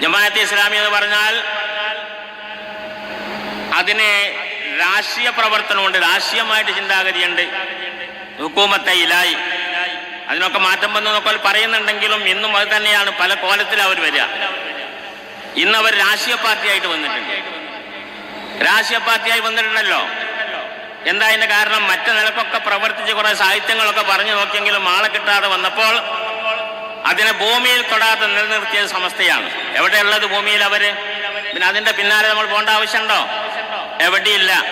ജമാഅത്തെ ഇസ്ലാമി എന്ന് പറഞ്ഞാൽ അതിനെ രാഷ്ട്രീയ പ്രവർത്തനമുണ്ട് രാഷ്ട്രീയമായിട്ട് ചിന്താഗതിയുണ്ട്. ഹുക്കൂമത്തെ ഇലായി. അതിനൊക്കെ മാറ്റം വന്നു പറയുന്നുണ്ടെങ്കിലും ഇന്നും അത് തന്നെയാണ് പല കോലത്തിൽ അവർ വരിക. ഇന്ന് അവർ രാഷ്ട്രീയ പാർട്ടിയായിട്ട് വന്നിട്ടുണ്ട്. രാഷ്ട്രീയ പാർട്ടിയായി വന്നിട്ടുണ്ടല്ലോ. എന്താ അതിന്റെ കാരണം? മറ്റു നിലക്കൊക്കെ പ്രവർത്തിച്ച് കുറെ സാഹിത്യങ്ങളൊക്കെ പറഞ്ഞു നോക്കിയെങ്കിലും ആളെ കിട്ടാതെ വന്നപ്പോൾ അതിനെ ഭൂമിയിൽ തൊടാതെ നിലനിർത്തിയ സമസ്തയാണ്. എവിടെയുള്ളത് ഭൂമിയിൽ അവർ? പിന്നെ അതിന്റെ പിന്നാലെ നമ്മൾ പോകേണ്ട ആവശ്യമുണ്ടോ? എവിടെയില്ല.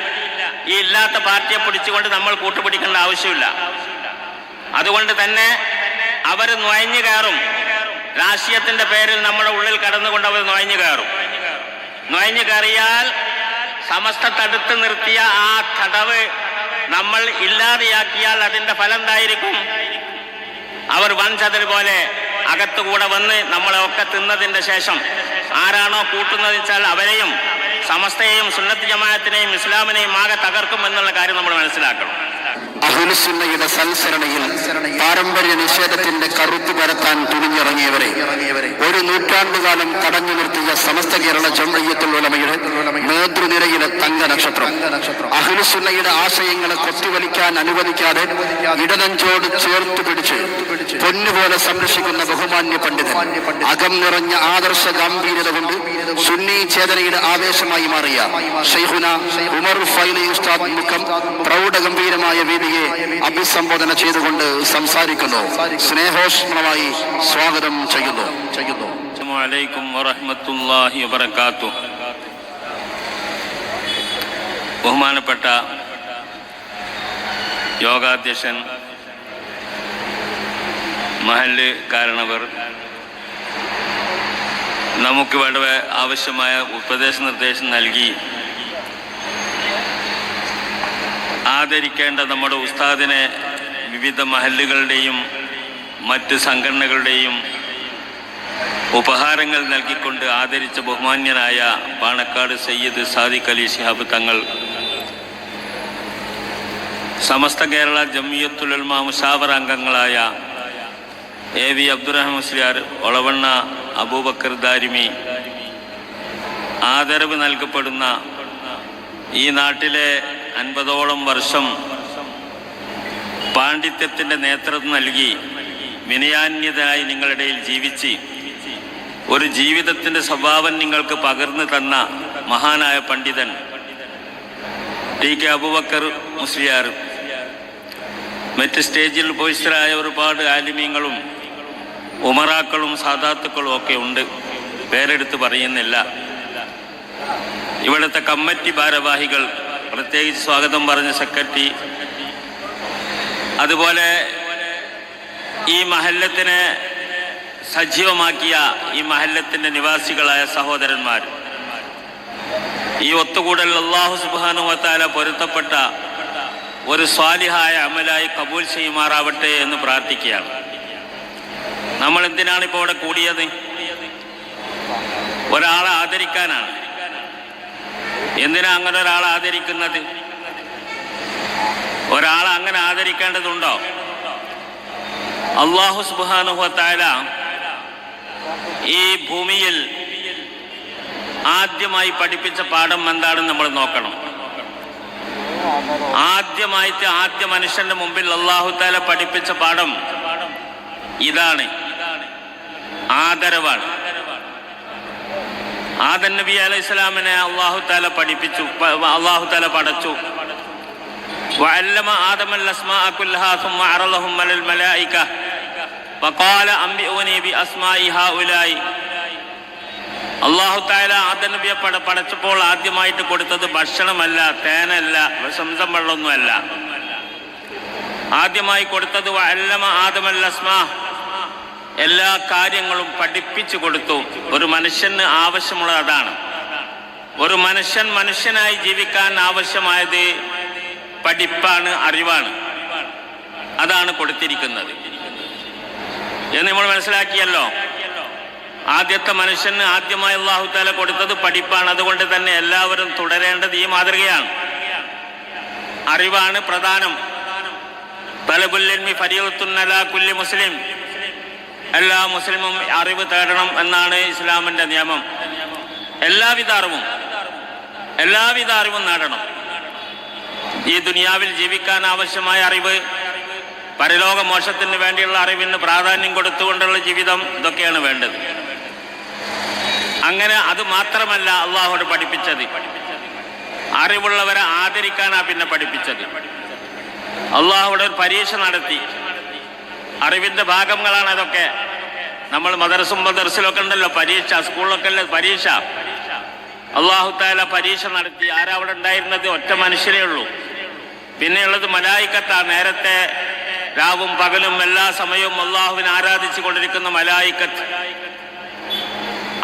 ഈ ഇല്ലാത്ത പാർട്ടിയെ പിടിച്ചുകൊണ്ട് നമ്മൾ കൂട്ടുപിടിക്കേണ്ട ആവശ്യമില്ല. അതുകൊണ്ട് തന്നെ അവർ നുഴഞ്ഞു കയറും. രാഷ്ട്രീയത്തിന്റെ പേരിൽ നമ്മുടെ ഉള്ളിൽ കടന്നുകൊണ്ട് അവർ നുഴഞ്ഞു കയറും. നുഴഞ്ഞു കയറിയാൽ സമസ്ത തടുത്ത് നിർത്തിയ ആ തടവ് നമ്മൾ ഇല്ലാതെയാക്കിയാൽ അതിന്റെ ഫലം എന്തായിരിക്കും? അവർ വൻ ചതിർ പോലെ അകത്തുകൂടെ വന്ന് നമ്മളെ ഒക്കെ തിന്നതിന്റെ ശേഷം ആരാണോ കൂട്ടുന്നത് വെച്ചാൽ അവരെയും സമസ്തയെയും സുന്നത്ത് ജമാഅത്തിനെയും ഇസ്ലാമിനെയും ആകെ തകർക്കും എന്നുള്ള കാര്യം നമ്മൾ മനസ്സിലാക്കണം. അഹുലുസുന്നയുടെ സൽസരണയിൽ പാരമ്പര്യ നിഷേധത്തിന്റെ കറുത്ത് പരത്താൻ തുണിഞ്ഞിറങ്ങിയവരെ ഒരു നൂറ്റാണ്ടുകാലം തടഞ്ഞു നിർത്തിയ സമസ്ത കേരള ജംഅയ്യത്തുൽ ഉലമയുടെ നേതൃനിരയിലെ തങ്ക നക്ഷത്രം അഹുലുസുന്നയുടെ ആശയങ്ങളെ കൊത്തിവലിക്കാൻ അനുവദിക്കാതെ ഇടനഞ്ചോട് ചേർത്ത് പിടിച്ച് പൊന്നുപോലെ സംരക്ഷിക്കുന്ന ബഹുമാന്യ പണ്ഡിതൻ അകം നിറഞ്ഞ ആദർശ ഗാംഭീര്യത കൊണ്ട് സുന്നി ചേതനയുടെ ആവേശമായി മാറിയ ഷെയ്ഖുന ഉമർ ഫൈലി ഉസ്താദ് മുഖം പ്രൗഢഗംഭീരമായ വേദിയെ അഭിസംബോധന ചെയ്തുകൊണ്ട് സംസാരിക്കുന്നു. സ്നേഹോഷ്മളമായി സ്വാഗതം ചെയ്യുന്നു. ചെയ്യുന്നു. അലൈക്കും ബഹുമാനപ്പെട്ട യോഗാധ്യക്ഷൻ മഹൽ കാരണവർ നമുക്ക് വേണ്ട ആവശ്യമായ ഉപദേശ നിർദ്ദേശം നൽകി ആദരിക്കേണ്ട നമ്മുടെ ഉസ്താദിനെ വിവിധ മഹല്ലുകളുടെയും മറ്റ് സംഘടനകളുടെയും ഉപഹാരങ്ങൾ നൽകിക്കൊണ്ട് ആദരിച്ച ബഹുമാന്യനായ പാണക്കാട് സയ്യിദ് സാദിഖ് അലി ശിഹാബ് തങ്ങൾ സമസ്ത കേരള ജമിയത്തുലമ മുഷാവർ അംഗങ്ങളായ എ വി അബ്ദുറഹ്മാൻ മുസ്ലിയാർ ഒളവണ്ണ അബൂബക്കർ ദാരിമി ആദരവ് നൽകപ്പെടുന്ന ഈ നാട്ടിലെ അൻപതോളം വർഷം പാണ്ഡിത്യത്തിന്റെ നേതൃത്വം നൽകി വിനയാന്യതയായി നിങ്ങളിടയിൽ ജീവിച്ച് ഒരു ജീവിതത്തിന്റെ സ്വഭാവം നിങ്ങൾക്ക് പകർന്നു തന്ന മഹാനായ പണ്ഡിതൻ ടി കെ അബുബക്കർ മുസ്ലിയാർ. മറ്റ് സ്റ്റേജിൽ പോയിസ്റ്ററായ ഒരുപാട് ആലിമീങ്ങളും ഉമറാക്കളും സാധാത്തുക്കളും ഒക്കെ ഉണ്ട്. പേരെടുത്ത് പറയുന്നില്ല. ഇവിടുത്തെ കമ്മിറ്റി ഭാരവാഹികൾ പ്രത്യേകിച്ച് സ്വാഗതം പറഞ്ഞ സെക്രട്ടറി. അതുപോലെ ഈ മഹല്ലത്തിനെ സജീവമാക്കിയ ഈ മഹല്ലത്തിന്റെ നിവാസികളായ സഹോദരന്മാർ. ഈ ഒത്തുകൂടൽ അള്ളാഹു സുബാനുവത്താല പൊരുത്തപ്പെട്ട ഒരു സ്വാലിഹായ അമലായി കബൂൽ ചെയ്യുമാറാവട്ടെ എന്ന് പ്രാർത്ഥിക്കുകയാണ്. നമ്മൾ എന്തിനാണ് ഇപ്പോൾ ഇവിടെ കൂടിയത്? ഒരാളെ ആദരിക്കാനാണ്. എന്തിനാ അങ്ങനെ ഒരാൾ ആദരിക്കുന്നത്? ഒരാൾ അങ്ങനെ ആദരിക്കേണ്ടതുണ്ടോ? അള്ളാഹു സുബാനുഹത്തായ ഈ ഭൂമിയിൽ ആദ്യമായി പഠിപ്പിച്ച പാഠം എന്താണെന്ന് നമ്മൾ നോക്കണം. ആദ്യമായിട്ട് ആദ്യ മനുഷ്യന്റെ മുമ്പിൽ അള്ളാഹു താല പഠിപ്പിച്ച പാഠം ഇതാണ്. ആദരവാണ്. ആദൻ നബി അലൈഹി സ്വലാമിനെ അള്ളാഹു താല പഠിപ്പിച്ചു അള്ളാഹു താല പഠിച്ചു وعلم آدم الأسماء كلها ثم عرضهم على الملائكة فقال أنبئوني بأسماء هؤلاء അള്ളാഹു താല ആദം നബിയെ പട പടച്ചപ്പോൾ ആദ്യമായിട്ട് കൊടുത്തത് ഭക്ഷണമല്ല തേനല്ല സംസം വെള്ളമൊന്നുമല്ല ആദ്യമായി കൊടുത്തത് അല്ലമ ആദമൽ അസ്മാ എല്ലാ കാര്യങ്ങളും പഠിപ്പിച്ചു കൊടുത്തു. ഒരു മനുഷ്യന് ആവശ്യമുള്ള അതാണ്. ഒരു മനുഷ്യൻ മനുഷ്യനായി ജീവിക്കാൻ ആവശ്യമായത് പഠിപ്പാണ് അറിവാണ്. അതാണ് കൊടുത്തിരിക്കുന്നത്. എന്ന് നമ്മൾ മനസ്സിലാക്കിയല്ലോ. ആദ്യത്തെ മനുഷ്യന് ആദ്യമായി അള്ളാഹുത്താല കൊടുത്തത് പഠിപ്പാണ്. അതുകൊണ്ട് തന്നെ എല്ലാവരും തുടരേണ്ടത് ഈ മാതൃകയാണ്. അറിവാണ് പ്രധാനം. തലബുല്ലി ഫരിയത്തുന്നല കുല്ലി മുസ്ലിം. എല്ലാ മുസ്ലിമും അറിവ് തേടണം എന്നാണ് ഇസ്ലാമിന്റെ നിയമം. എല്ലാവിധ അറിവും എല്ലാവിധ അറിവും നേടണം. ഈ ദുനിയാവിൽ ജീവിക്കാൻ ആവശ്യമായ അറിവ് പരലോക മോശത്തിന് വേണ്ടിയുള്ള അറിവിന് പ്രാധാന്യം കൊടുത്തുകൊണ്ടുള്ള ജീവിതം ഇതൊക്കെയാണ് വേണ്ടത്. അങ്ങനെ അത് മാത്രമല്ല അള്ളാഹോട് പഠിപ്പിച്ചത്. അറിവുള്ളവരെ ആദരിക്കാനാണ് പിന്നെ പഠിപ്പിച്ചത്. അള്ളാഹുടെ ഒരു പരീക്ഷ നടത്തി. അറിവിന്റെ ഭാഗങ്ങളാണ് അതൊക്കെ. നമ്മൾ മദർസും മദർസിലൊക്കെ ഉണ്ടല്ലോ പരീക്ഷ സ്കൂളിലൊക്കെ അല്ലേ പരീക്ഷ. അള്ളാഹു താല പരീക്ഷ നടത്തി. ആരാ അവിടെ ഉണ്ടായിരുന്നത്? ഒറ്റ മനുഷ്യരേ ഉള്ളൂ. പിന്നെയുള്ളത് മലായിക്കത്താ. നേരത്തെ രാവും പകലും എല്ലാ സമയവും അള്ളാഹുവിനെ ആരാധിച്ചു കൊണ്ടിരിക്കുന്ന മലായിക്കത്ത്.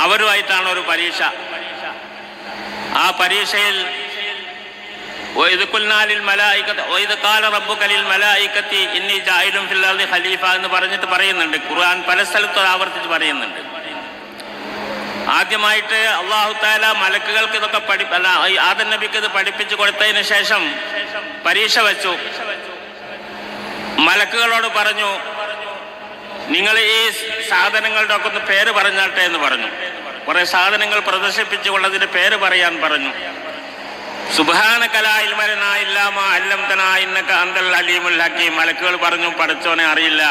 അവരുമായിട്ടാണ് ഒരു പരീക്ഷ. ആ പരീക്ഷയിൽ ഖലീഫ എന്ന് പറഞ്ഞിട്ട് പറയുന്നുണ്ട്. ഖുർആൻ പല സ്ഥലത്തും ആവർത്തിച്ച് പറയുന്നുണ്ട്. ആദ്യമായിട്ട് അള്ളാഹു താല മലക്കുകൾക്ക് ഇതൊക്കെ പഠി അല്ല ആദൻ നബിക്ക് ഇത് പഠിപ്പിച്ചു കൊടുത്തതിന് ശേഷം പരീക്ഷ വെച്ചു. മലക്കുകളോട് പറഞ്ഞു നിങ്ങൾ ഈ സാധനങ്ങളുടെ ഒക്കെ ഒന്ന് പേര് പറഞ്ഞാട്ടെ എന്ന് പറഞ്ഞു. കുറെ സാധനങ്ങൾ പ്രദർശിപ്പിച്ചുകൊള്ളതിന്റെ പേര് പറയാൻ പറഞ്ഞു. മലക്കുകൾ പറഞ്ഞു പഠിച്ചോനെ അറിയില്ല.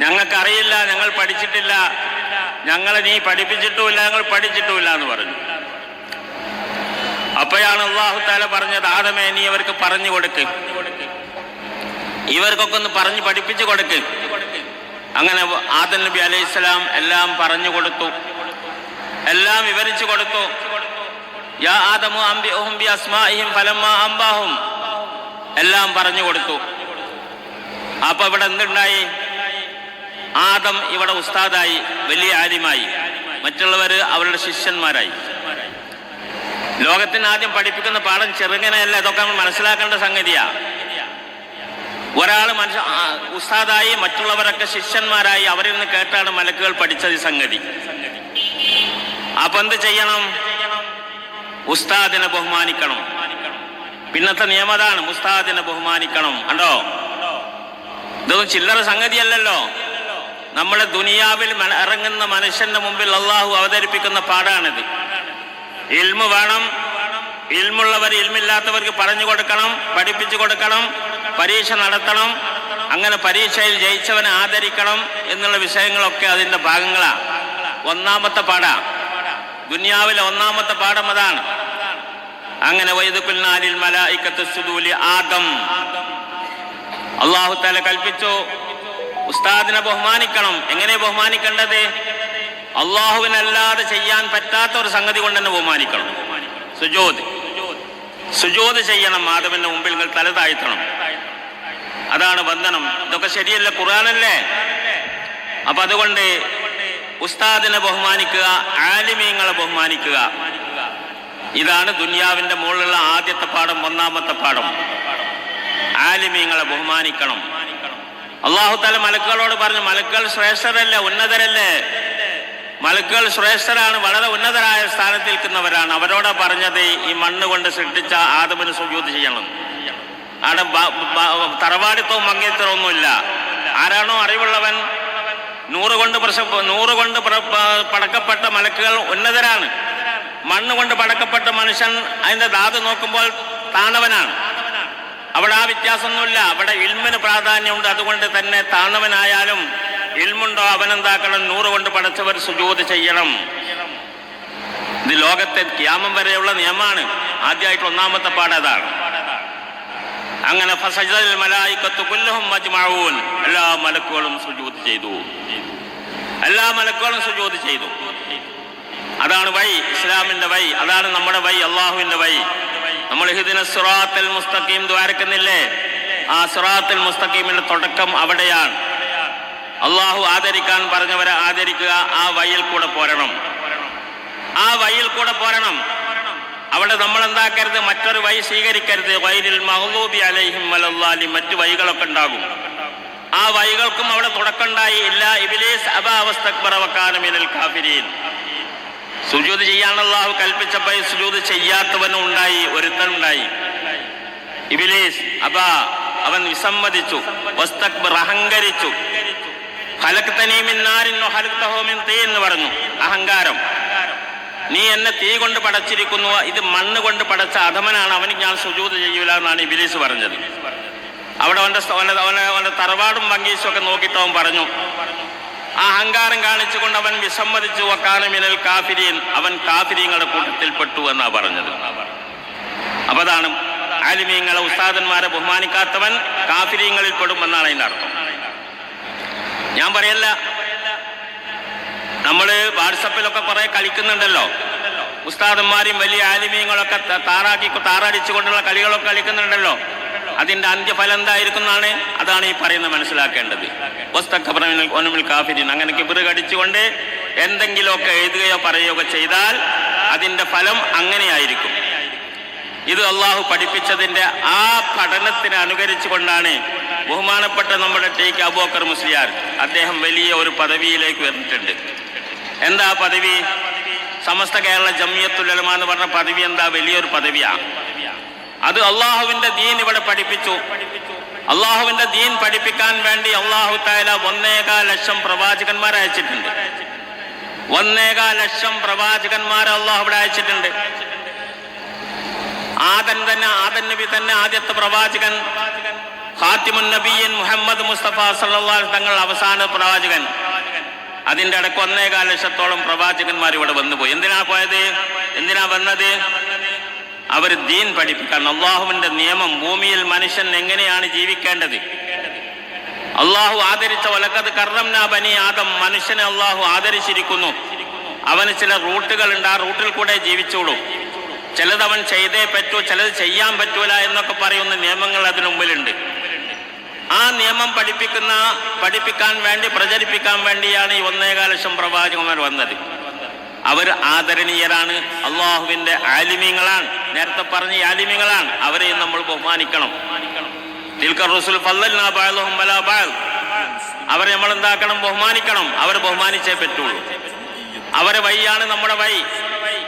ഞങ്ങൾക്കറിയില്ല ഞങ്ങൾ പഠിച്ചിട്ടില്ല. ഞങ്ങളെ നീ പഠിപ്പിച്ചിട്ടുമില്ല ഞങ്ങൾ പഠിച്ചിട്ടുമില്ല എന്ന് പറഞ്ഞു. അപ്പോഴാണ് അള്ളാഹു താല പറഞ്ഞത് ആദമേ നീ അവർക്ക് പറഞ്ഞു കൊടുക്ക്. ഇവർക്കൊക്കെ ഒന്ന് പറഞ്ഞു പഠിപ്പിച്ചു കൊടുക്ക്. അങ്ങനെ ആദം നബി അലൈഹി സ്വലാം എല്ലാം പറഞ്ഞു കൊടുത്തു. എല്ലാം വിവരിച്ചു കൊടുത്തു. യാ ആദമു അംബാഹും. എല്ലാം പറഞ്ഞു കൊടുത്തു. അപ്പൊ ഇവിടെ എന്തുണ്ടായി? ആദം ഇവിടെ ഉസ്താദായി വലിയ ആര്യമായി. മറ്റുള്ളവർ അവരുടെ ശിഷ്യന്മാരായി. ലോകത്തിന് ആദ്യം പഠിപ്പിക്കുന്ന പാഠം ചെറുങ്ങനെയല്ല ഇതൊക്കെ നമ്മൾ മനസ്സിലാക്കേണ്ട സംഗതിയാ. ഒരാൾ മനുഷ്യ ഉസ്താദായി മറ്റുള്ളവരൊക്കെ ശിഷ്യന്മാരായി അവരിൽ നിന്ന് കേട്ടാണ് മലക്കുകൾ പഠിച്ചത് സംഗതി. അപ്പൊ എന്ത് ചെയ്യണം? ഉസ്താദിനെ ബഹുമാനിക്കണം. പിന്നത്തെ നിയമതാണ് ഉസ്താദിനെ ബഹുമാനിക്കണം. കണ്ടോ? ഇതൊന്നും ചില്ലറ സംഗതിയല്ലല്ലോ. നമ്മുടെ ദുനിയാവിൽ ഇറങ്ങുന്ന മനുഷ്യന്റെ മുമ്പിൽ അള്ളാഹു അവതരിപ്പിക്കുന്ന പാടാണിത് ഇൽമു വേണം. ഇൽമുള്ളവർ ഇൽമില്ലാത്തവർക്ക് പറഞ്ഞു കൊടുക്കണം പഠിപ്പിച്ചു കൊടുക്കണം പരീക്ഷ നടത്തണം അങ്ങനെ പരീക്ഷയിൽ ജയിച്ചവനെ ആദരിക്കണം എന്നുള്ള വിഷയങ്ങളൊക്കെ അതിന്റെ ഭാഗങ്ങളാണ് ഒന്നാമത്തെ പാടാ ദുനിയാവിലെ ഒന്നാമത്തെ പാഠം അതാണ്. അങ്ങനെ വൈദുക്കുൽനാലിൽ സുദൂലി ആദം. അള്ളാഹു തല കൽപ്പിച്ചു ഉസ്താദിനെ ബഹുമാനിക്കണം. എങ്ങനെ ബഹുമാനിക്കേണ്ടത്? അള്ളാഹുവിനല്ലാതെ ചെയ്യാൻ പറ്റാത്ത ഒരു സംഗതി കൊണ്ട് തന്നെ ബഹുമാനിക്കണം. സുജോത് സുജോത് ചെയ്യണം മാധവന്റെ മുമ്പിൽ നിങ്ങൾ തല താഴ്ത്തണം. അതാണ് ബന്ധനം. ഇതൊക്കെ ശരിയല്ല? ഖുറാനല്ലേ അപ്പൊ അതുകൊണ്ട് ഉസ്താദിനെ ബഹുമാനിക്കുക ആലിമീങ്ങളെ ബഹുമാനിക്കുക. ഇതാണ് ദുനിയാവിന്റെ മുകളിലുള്ള ആദ്യത്തെ പാഠം ഒന്നാമത്തെ പാഠം. ആലിമീങ്ങളെ ബഹുമാനിക്കണം. അള്ളാഹു തല മലക്കുകളോട് പറഞ്ഞു മലക്കുകൾ ശ്രേഷ്ഠരല്ലേ ഉന്നതരല്ലേ? മലക്കുകൾ ശ്രേഷ്ഠരാണ് വളരെ ഉന്നതരായ സ്ഥാനത്ത് നിൽക്കുന്നവരാണ്. അവരോടാ പറഞ്ഞത് ഈ മണ്ണ് കൊണ്ട് സൃഷ്ടിച്ച ആദമിന് സുജൂത് ചെയ്യണം. അവിടെ തറവാടിത്തവും മങ്ങേത്തരമൊന്നുമില്ല ആരാണോ അറിവുള്ളവൻ നൂറ് കൊണ്ട് പ്രശ നൂറ് കൊണ്ട് പടക്കപ്പെട്ട മലക്കുകൾ ഉന്നതരാണ്. മണ്ണ് കൊണ്ട് പടക്കപ്പെട്ട മനുഷ്യൻ അതിന്റെ ധാതു നോക്കുമ്പോൾ താണവനാണ്. അവിടെ ആ വ്യത്യാസമൊന്നുമില്ല. അവിടെ ഇൽമിന് പ്രാധാന്യമുണ്ട്. അതുകൊണ്ട് തന്നെ താണവനായാലും ഇൽമുണ്ടോ അവനെന്താക്കണം? നൂറ് കൊണ്ട് പടച്ചവർ സുജൂത് ചെയ്യണം. ഇത് ലോകത്തെ ക്യാമം വരെയുള്ള നിയമമാണ്. ആദ്യമായിട്ട് ഒന്നാമത്തെ പാഠം അതാണ്. അങ്ങനെ എല്ലാ മലക്കുകളും സുജൂത് ചെയ്തു. എല്ലാ മലക്കുകളും സുജൂത് ചെയ്തു. അതാണ് വൈ ഇസ്ലാമിന്റെ വൈ. അതാണ് നമ്മുടെ വൈ അള്ളാഹുവിന്റെ വൈ. നമ്മൾ സുറാത്തൽ മുസ്തഖീം ദ്വാരക്കുന്നില്ലേ? ആ സുറാത്തൽ മുസ്തഖീമിന്റെ തുടക്കം അവിടെയാണ്. അള്ളാഹു ആദരിക്കാൻ പറഞ്ഞവരെ ആദരിക്കുക ആ വഴിയിൽ കൂടെ പോരണം. ആ വഴിയിൽ കൂടെ പോരണം. അവിടെ നമ്മൾ എന്താക്കരുത് മറ്റൊരു വഴി സ്വീകരിക്കരുത്. വൈരിൽ മഹദൂബി അലൈഹിം വലല്ലാലി മറ്റു വഴികളൊക്കെ ഉണ്ടാകും. ആ വഴികൾക്കും അവിടെ തുടക്കമുണ്ടായി. ഇല്ല ഇബിലീസ് അബാവസ്തക്ബറ വക്കാനമിനൽ കാഫിരീൻ. സുജൂത് കൽപ്പിച്ചപ്പോ കൽപ്പിച്ചപ്പോൾ സുജൂത് ചെയ്യാത്തവനും ഉണ്ടായി ഒരുത്തനുണ്ടായി. ഇബിലീസ് അബാ അവൻ വിസമ്മതിച്ചു. വസ്തക്ബർ അഹങ്കരിച്ചു. ഹലക്തനീ മിൻ നാരിൻ വഹലക്തഹു മിൻ തീ എന്ന് പറഞ്ഞു. അഹങ്കാരം. നീ എന്നെ തീ കൊണ്ട് പടച്ചിരിക്കുന്നു. ഇത് മണ്ണ് കൊണ്ട് പടച്ച അധമനാണ്. അവന് ഞാൻ സുജൂത് ചെയ്യൂല എന്നാണ് ഇബിലീസ് പറഞ്ഞത്. അവിടെ അവന്റെ അവന്റെ അവനെ അവന്റെ തറവാടും വങ്കീസും ഒക്കെ നോക്കിയിട്ട് അവൻ പറഞ്ഞു ആ അഹങ്കാരം കാണിച്ചുകൊണ്ട് അവൻ വിസമ്മതിച്ചു. വക്കാനമിനൽ കാഫിരിയൻ അവൻ കാഫിരിയങ്ങളുടെ കൂട്ടത്തിൽപ്പെട്ടു എന്നാ പറഞ്ഞത്. അപ്പോൾ അതാണ് ആലിമീങ്ങളെ ഉസ്താദന്മാരെ ബഹുമാനിക്കാത്തവൻ കാഫിരീങ്ങളിൽ പെടും എന്നാണ് അതിന്റെ അർത്ഥം. ഞാൻ പറയല്ല നമ്മൾ വാട്സപ്പിലൊക്കെ കുറെ കളിക്കുന്നുണ്ടല്ലോ. ഉസ്താദന്മാരും വലിയ ആലിമീങ്ങളൊക്കെ താറാക്കി താറടിച്ചുകൊണ്ടുള്ള കളികളൊക്കെ കളിക്കുന്നുണ്ടല്ലോ. അതിന്റെ അന്ത്യഫലം എന്തായിരിക്കും എന്നാണ് അതാണ് ഈ പറയുന്നത് മനസ്സിലാക്കേണ്ടത്. ഒസ്തക്കബ്രമിൽ കാഫിരിൻ. അങ്ങനെ കിബിറ് കടിച്ചുകൊണ്ട് എന്തെങ്കിലുമൊക്കെ എഴുതുകയോ പറയുകയോ ചെയ്താൽ അതിന്റെ ഫലം അങ്ങനെയായിരിക്കും. ഇത് അള്ളാഹു പഠിപ്പിച്ചതിന്റെ ആ പഠനത്തിന് അനുകരിച്ചു കൊണ്ടാണ് ബഹുമാനപ്പെട്ട നമ്മുടെ ടേക്ക് അബോക്കർ മുസ്ലിയാർ അദ്ദേഹം വലിയ ഒരു പദവിയിലേക്ക് വന്നിട്ടുണ്ട് എന്താ പദവി? സമസ്ത കേരള ജമിയത്തുലമ എന്ന് പറഞ്ഞ പദവി എന്താ? വലിയൊരു പദവിയാ. അത് അള്ളാഹുവിന്റെ ദീൻ ഇവിടെ പഠിപ്പിച്ചു. അള്ളാഹുവിന്റെ ദീൻ പഠിപ്പിക്കാൻ വേണ്ടി അള്ളാഹു താല ഒന്നേകാ ലക്ഷം പ്രവാചകന്മാരെ അയച്ചിട്ടുണ്ട്. ഒന്നേകാ ലക്ഷം പ്രവാചകന്മാരെ അള്ളാഹു ഇവിടെ അയച്ചിട്ടുണ്ട്. ആദൻ തന്നെ ആദൻ നബി തന്നെ ആദ്യത്തെ പ്രവാചകൻ. ഖാത്തിമുൻ നബിയൻ മുഹമ്മദ് മുസ്തഫ സല്ലല്ലാഹു തങ്ങൾ അവസാന പ്രവാചകൻ. അതിന്റെ ഇടയ്ക്ക് ഒന്നേകാൽ ലക്ഷത്തോളം പ്രവാചകന്മാർ ഇവിടെ വന്നു പോയി എന്തിനാ പോയത്? എന്തിനാ വന്നത്? അവർ ദീൻ പഠിപ്പിക്കാൻ. അള്ളാഹുവിന്റെ നിയമം ഭൂമിയിൽ മനുഷ്യൻ എങ്ങനെയാണ് ജീവിക്കേണ്ടത്? അള്ളാഹു ആദരിച്ച ഒലക്കത് കർണംന ബനി ആദം. മനുഷ്യനെ അള്ളാഹു ആദരിച്ചിരിക്കുന്നു. അവന് ചില റൂട്ടുകൾ ഉണ്ട് ആ റൂട്ടിൽ കൂടെ ജീവിച്ചോളൂ. ചിലത് അവൻ ചെയ്തേ പറ്റൂ ചിലത് ചെയ്യാൻ പറ്റൂല എന്നൊക്കെ പറയുന്ന നിയമങ്ങൾ അതിനു മുമ്പിലുണ്ട് ആ നിയമം പഠിപ്പിക്കുന്ന പഠിപ്പിക്കാൻ വേണ്ടി പ്രചരിപ്പിക്കാൻ വേണ്ടിയാണ് ഈ ഒന്നേകാല ലക്ഷം പ്രവാചകന്മാർ വന്നത്. അവർ ആദരണീയരാണ് അള്ളാഹുവിന്റെ ആലിമീങ്ങളാണ്. നേരത്തെ പറഞ്ഞ ആലിമീങ്ങളാണ്. അവരെയും നമ്മൾ ബഹുമാനിക്കണം. റസൂൽ അവരെ നമ്മൾ എന്താക്കണം? ബഹുമാനിക്കണം. അവർ ബഹുമാനിച്ചേ പറ്റുള്ളൂ. അവരെ വഴിയാണ് നമ്മുടെ വഴി.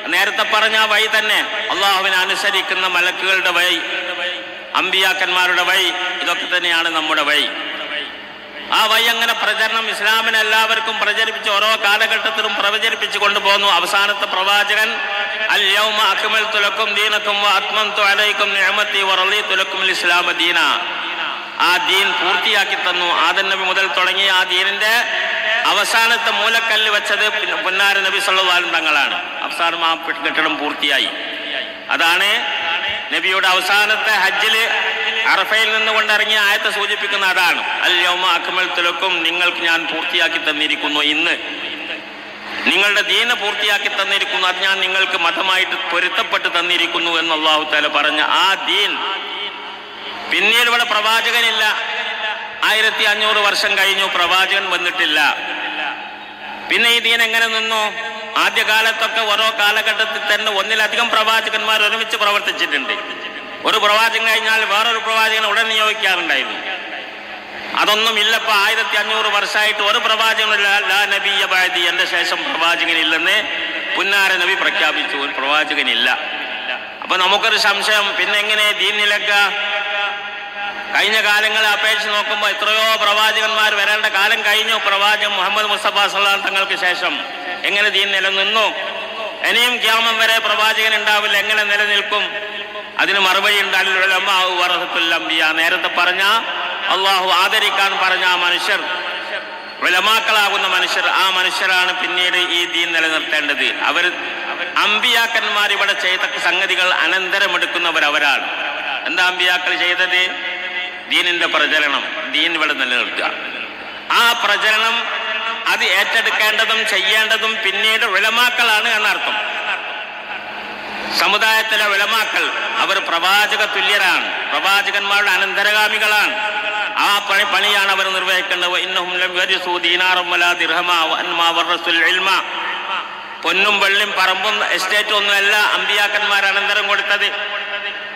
നേരത്തെ പറഞ്ഞ ആ വഴി തന്നെ. അള്ളാഹുവിനെ അനുസരിക്കുന്ന മലക്കുകളുടെ വഴി. അമ്പിയാക്കന്മാരുടെ വഴി ഇതൊക്കെ തന്നെയാണ് നമ്മുടെ വഴി ആ വഴി അങ്ങനെ പ്രചരണം ഇസ്ലാമിനെ എല്ലാവർക്കും പ്രചരിപ്പിച്ച് ഓരോ കാലഘട്ടത്തിലും പ്രചരിപ്പിച്ചു കൊണ്ടുപോകുന്നു. അവസാനത്തെ പ്രവാചകൻ അൽ യൗമ അക്മൽ തുലക്കും ദീനക്കും ഇസ്ലാമ ദീന. ആ ദീൻ പൂർത്തിയാക്കി തന്നു. ആദൻ നബി മുതൽ തുടങ്ങി ആ ദീനിന്റെ അവസാനത്തെ മൂലക്കല്ല് വെച്ചത് പുന്നാര നബി സല്ലാൻ തങ്ങളാണ്. അവസാനം ആ കെട്ടിടം പൂർത്തിയായി. അതാണ് നബിയുടെ അവസാനത്തെ ഹജ്ജിൽ അറഫയിൽ നിന്നുകൊണ്ട് ഇറങ്ങിയ ആയത്തെ സൂചിപ്പിക്കുന്ന അതാണ്. അൽ അക്മൽ തിലക്കും നിങ്ങൾക്ക് ഞാൻ പൂർത്തിയാക്കി തന്നിരിക്കുന്നു ഇന്ന്. നിങ്ങളുടെ ദീന പൂർത്തിയാക്കി തന്നിരിക്കുന്നു അത് ഞാൻ നിങ്ങൾക്ക് മതമായിട്ട് പൊരുത്തപ്പെട്ട് തന്നിരിക്കുന്നു എന്ന് അള്ളാഹു താല പറഞ്ഞ ആ ദീൻ പിന്നീട് ഇവിടെ പ്രവാചകനില്ല. ആയിരത്തി അഞ്ഞൂറ് വർഷം കഴിഞ്ഞു പ്രവാചകൻ വന്നിട്ടില്ല. പിന്നെ ഈ ദീൻ എങ്ങനെ നിന്നു? ആദ്യകാലത്തൊക്കെ ഓരോ കാലഘട്ടത്തിൽ തന്നെ ഒന്നിലധികം പ്രവാചകന്മാർ ഒരുമിച്ച് പ്രവർത്തിച്ചിട്ടുണ്ട്. ഒരു പ്രവാചകൻ കഴിഞ്ഞാൽ വേറൊരു പ്രവാചകനെ ഉടൻ നിയോഗിക്കാറുണ്ടായിരുന്നു. അതൊന്നും ഇല്ലപ്പോ ആയിരത്തി അഞ്ഞൂറ് വർഷമായിട്ട് ഒരു പ്രവാചകനില്ല ലാ നബിയ എന്റെ ശേഷം പ്രവാചകനില്ലെന്ന് പുന്നാര നബി പ്രഖ്യാപിച്ചു. ഒരു പ്രവാചകനില്ല. അപ്പൊ നമുക്കൊരു സംശയം പിന്നെ എങ്ങനെ ദീൻ നിലക്കുക കഴിഞ്ഞ കാലങ്ങളെ അപേക്ഷിച്ച് നോക്കുമ്പോൾ എത്രയോ പ്രവാചകന്മാർ വരേണ്ട കാലം കഴിഞ്ഞു. പ്രവാചകൻ മുഹമ്മദ് മുസ്തഫ സല്ലാൻ തങ്ങൾക്ക് ശേഷം എങ്ങനെ ദീൻ നിലനിന്നു? ഇനിയും ക്യാമം വരെ പ്രവാചകൻ ഉണ്ടാവില്ല. എങ്ങനെ നിലനിൽക്കും? അതിന് മറുപടി ഉണ്ടാകില്ല നേരത്തെ പറഞ്ഞ അള്ളാഹു ആദരിക്കാൻ പറഞ്ഞ ആ മനുഷ്യർ വിലമാക്കളാകുന്ന മനുഷ്യർ ആ മനുഷ്യരാണ് പിന്നീട് ഈ ദീൻ നിലനിർത്തേണ്ടത്. അവർ അമ്പിയാക്കന്മാർ ഇവിടെ ചെയ്ത സംഗതികൾ അനന്തരമെടുക്കുന്നവരവരാണ്. എന്താ അമ്പിയാക്കൾ ചെയ്തത്? ദീനിന്റെ പ്രചരണം ദീൻ ഇവിടെ നിലനിർത്തുക ആ പ്രചരണം അത് ഏറ്റെടുക്കേണ്ടതും ചെയ്യേണ്ടതും പിന്നീട് വിളമാക്കളാണ് എന്നർത്ഥം. സമുദായത്തിലെ വിളമാക്കൾ അവർ പ്രവാചക തുല്യരാണ് പ്രവാചകന്മാരുടെ അനന്തരഗാമികളാണ്. ആ പണി പണിയാണ് അവർ നിർവഹിക്കേണ്ടത്. പൊന്നും വെള്ളിയും പറമ്പും എസ്റ്റേറ്റും ഒന്നുമല്ല അമ്പിയാക്കന്മാർ അനന്തരം കൊടുത്തത്.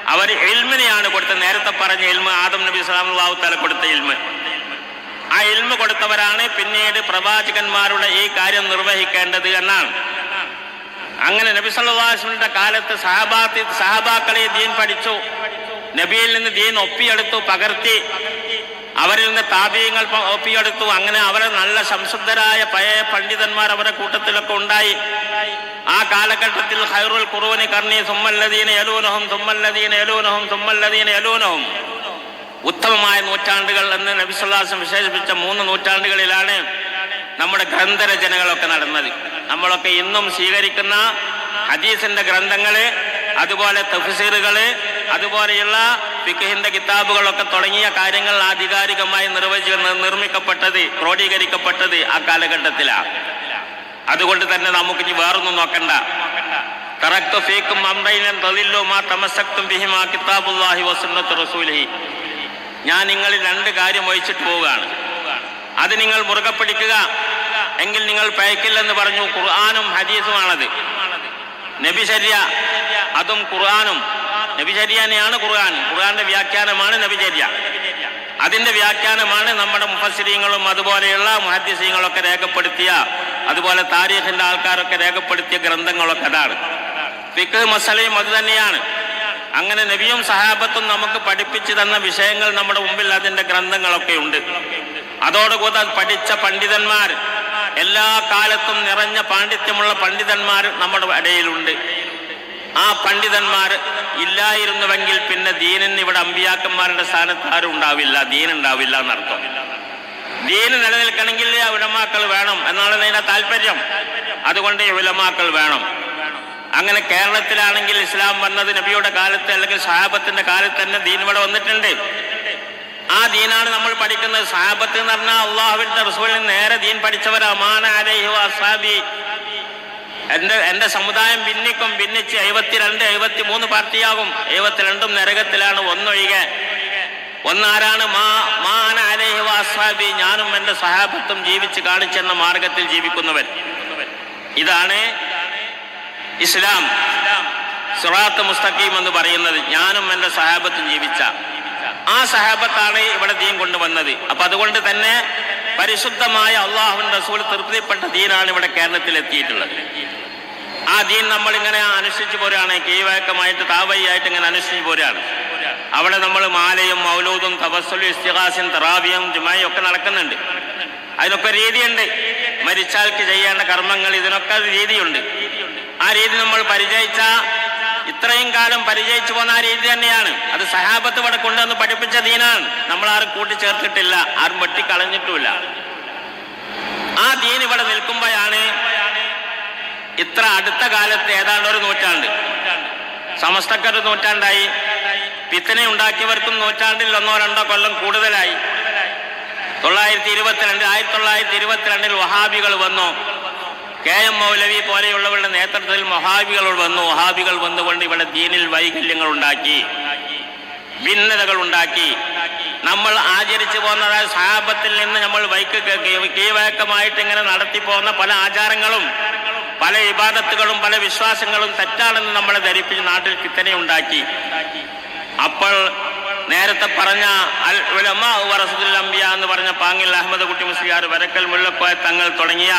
അവർ എൽമിനെയാണ് കൊടുത്തത്. നേരത്തെ പറഞ്ഞ എൽമ ആദം നബി ഇസ്ലാം തല കൊടുത്ത എൽമ. ആ എൽമ കൊടുത്തവരാണ് പിന്നീട് പ്രവാചകന്മാരുടെ ഈ കാര്യം നിർവഹിക്കേണ്ടത് എന്നാണ്. അങ്ങനെ നബി സല്ലാസ്മിന്റെ കാലത്ത് സഹബാത്തി സഹബാക്കളെ ദീൻ പഠിച്ചു. നബിയിൽ നിന്ന് ദീൻ ഒപ്പിയെടുത്തു പകർത്തി. അവരിൽ നിന്ന് താപീയങ്ങൾ ഒപ്പിയെടുത്തു. അങ്ങനെ അവരെ നല്ല സംശുദ്ധരായ പഴയ പണ്ഡിതന്മാർ അവരുടെ കൂട്ടത്തിലൊക്കെ ഉണ്ടായി. ആ കാലഘട്ടത്തിൽ ഹൈറുൽ ഖുറൂനി കർണി സുമ്മല്ലദീന യലൂനഹും സുമ്മല്ലദീന യലൂനഹും സുമ്മല്ലദീന യലൂനഹും. ഉത്തമമായ നൂറ്റാണ്ടുകൾ എന്ന് നബിസുല്ലാസം വിശേഷിപ്പിച്ച മൂന്ന് നൂറ്റാണ്ടുകളിലാണ് നമ്മുടെ ഗ്രന്ഥരചനകളൊക്കെ നടന്നത്. നമ്മളൊക്കെ ഇന്നും സ്വീകരിക്കുന്ന ഹദീസിന്റെ ഗ്രന്ഥങ്ങൾ അതുപോലെ തഫ്സീറുകൾ അതുപോലെയുള്ള ഫിഖിന്റെ കിതാബുകളൊക്കെ തുടങ്ങിയ കാര്യങ്ങൾ ആധികാരികമായി നിർവചി നിർമ്മിക്കപ്പെട്ടത് ക്രോഡീകരിക്കപ്പെട്ടത് ആ കാലഘട്ടത്തിലാണ്. അതുകൊണ്ട് തന്നെ നമുക്ക് ഇനി വേറൊന്നും നോക്കണ്ട. ഞാൻ നിങ്ങളിൽ രണ്ട് കാര്യം വഹിച്ചിട്ട് പോവുകയാണ്. അത് നിങ്ങൾ മുറുകെ പിടിക്കുക. എങ്കിൽ നിങ്ങൾ പയക്കില്ലെന്ന് പറഞ്ഞു ഖുർആാനും ഹദീസുമാണത്. നബിചര്യ അതും ഖുർആാനും. നബിചര്യനെയാണ് ഖുർആൻ. ഖുർആാന്റെ വ്യാഖ്യാനമാണ് നബിചര്യ അതിന്റെ വ്യാഖ്യാനമാണ് നമ്മുടെ മുഹസ്രീങ്ങളും അതുപോലെയുള്ള മുഹദ്സീങ്ങളൊക്കെ രേഖപ്പെടുത്തിയ അതുപോലെ താരീഖിന്റെ ആൾക്കാരൊക്കെ രേഖപ്പെടുത്തിയ ഗ്രന്ഥങ്ങളൊക്കെ അതാണ്. ഫിഖ് മസലയും അത് തന്നെയാണ്. അങ്ങനെ നബിയും സഹാബത്തും നമുക്ക് പഠിപ്പിച്ചു തന്ന വിഷയങ്ങൾ നമ്മുടെ മുമ്പിൽ അതിന്റെ ഗ്രന്ഥങ്ങളൊക്കെ ഉണ്ട്. അതോടുകൂടെ അത് പഠിച്ച പണ്ഡിതന്മാർ എല്ലാ കാലത്തും നിറഞ്ഞ പാണ്ഡിത്യമുള്ള പണ്ഡിതന്മാർ നമ്മുടെ ഇടയിലുണ്ട് ആ പണ്ഡിതന്മാർ ഇല്ലായിരുന്നുവെങ്കിൽ പിന്നെ ദീനിന് ഇവിടെ അമ്പിയാക്കന്മാരുടെ സ്ഥാനത്ത് ആരും ഉണ്ടാവില്ല ദീനുണ്ടാവില്ല എന്നർത്ഥം. ദീന് നിലനിൽക്കണമെങ്കിൽ ഉലമാക്കൾ വേണം എന്നാണ് അതിന്റെ താല്പര്യം. അതുകൊണ്ട് ഉലമാക്കൾ വേണം. അങ്ങനെ കേരളത്തിലാണെങ്കിൽ ഇസ്ലാം വന്നത് നബിയുടെ കാലത്ത് അല്ലെങ്കിൽ സഹാബത്തിന്റെ കാലത്ത് തന്നെ ദീൻ ഇവിടെ വന്നിട്ടുണ്ട്. ആ ദീനാണ് നമ്മൾ പഠിക്കുന്നത്. സഹാബത്ത് എന്ന് പറഞ്ഞാൽ അള്ളാഹുവിന്റെ റസൂലിന് നേരെ ദീൻ പഠിച്ചവരാ. മാന അലൈഹി അസാബി എന്റെ സമുദായം ഭിന്നിക്കും ഭിന്നിച്ച് എഴുപത്തിരണ്ട് എഴുപത്തി മൂന്ന് പാർട്ടിയാകും. എഴുപത്തിരണ്ടും നരകത്തിലാണ് ഒന്നൊഴികെ. ഒന്നാരാണ് ഞാനും എന്റെ സഹാബത്വം ജീവിച്ച് കാണിച്ചെന്ന മാർഗത്തിൽ ജീവിക്കുന്നവൻ. ഇതാണ് ഇസ്ലാം. സുറാത്ത് മുസ്തഖീം എന്ന് പറയുന്നത് ഞാനും എന്റെ സഹാബത്തും ജീവിച്ച. ആ സഹാബത്താണ് ഇവിടെ ദീൻ കൊണ്ടുവന്നത്. അപ്പൊ അതുകൊണ്ട് തന്നെ പരിശുദ്ധമായ അള്ളാഹുൻ റസൂൽ തൃപ്തിപ്പെട്ട ദീനാണ് ഇവിടെ കേരളത്തിൽ എത്തിയിട്ടുള്ളത് ആ ദീൻ നമ്മളിങ്ങനെ അനുഷ്ഠിച്ചു പോരാണ് കീഴ്വഴക്കമായിട്ട് താവയ്യായിട്ട് ഇങ്ങനെ അനുഷ്ഠിച്ചു പോരാണ്. അവിടെ നമ്മൾ മാലയും മൗലൂദും തപസ്സുലും ഇസ്തിഹാസും തറാവിയും ജുമായും ഒക്കെ നടക്കുന്നുണ്ട്. അതിനൊക്കെ രീതിയുണ്ട്. മരിച്ചാൽക്ക് ചെയ്യേണ്ട കർമ്മങ്ങൾ ഇതിനൊക്കെ രീതിയുണ്ട്. ആ രീതി നമ്മൾ പരിചയിച്ച ഇത്രയും കാലം പരിചയിച്ചു പോന്ന ആ രീതി തന്നെയാണ്. അത് സഹാബത്ത് ഇവിടെ കൊണ്ടുവന്ന് പഠിപ്പിച്ച ദീനാണ്. നമ്മൾ ആരും കൂട്ടിച്ചേർത്തിട്ടില്ല. ആരും വെട്ടിക്കളഞ്ഞിട്ടുമില്ല. ആ ദീൻ ഇവിടെ നിൽക്കുമ്പോഴാണ് ഇത്ര അടുത്ത കാലത്ത് ഏതാണ്ട് ഒരു നൂറ്റാണ്ട്. സമസ്തക്കൊരു നൂറ്റാണ്ടായി. പിത്തനെ ഉണ്ടാക്കിയവർക്കും നൂറ്റാണ്ടിൽ ഒന്നോ രണ്ടോ കൊല്ലം കൂടുതലായി. തൊള്ളായിരത്തി ഇരുപത്തിരണ്ട് ആയിരത്തി തൊള്ളായിരത്തി ഇരുപത്തിരണ്ടിൽ വഹാബികൾ വന്നു. കെ എം മൗലവി പോലെയുള്ളവരുടെ നേതൃത്വത്തിൽ മൊഹാബികൾ വന്നു. വഹാബികൾ വന്നുകൊണ്ട് ഇവിടെ ദീനിൽ വൈകല്യങ്ങൾ ഉണ്ടാക്കി ഭിന്നതകൾ ഉണ്ടാക്കി. നമ്മൾ ആചരിച്ചു പോകുന്നതായ സാപത്തിൽ നിന്ന് നമ്മൾ വൈക്ക് കീഴ്വഴക്കമായിട്ട് ഇങ്ങനെ നടത്തി പോകുന്ന പല ആചാരങ്ങളും പല വിവാദത്തുകളും പല വിശ്വാസങ്ങളും തെറ്റാണെന്ന് നമ്മളെ ധരിപ്പിച്ച് നാട്ടിൽ കിത്തനെ ഉണ്ടാക്കി. അപ്പോൾ നേരത്തെ പറഞ്ഞ അൽ എന്ന് പറഞ്ഞ പാങ്ങിൽ അഹമ്മദ് കുട്ടി മുസ്ലിയാർ വരക്കൽ മുല്ലപ്പോയ തങ്ങൾ തുടങ്ങിയ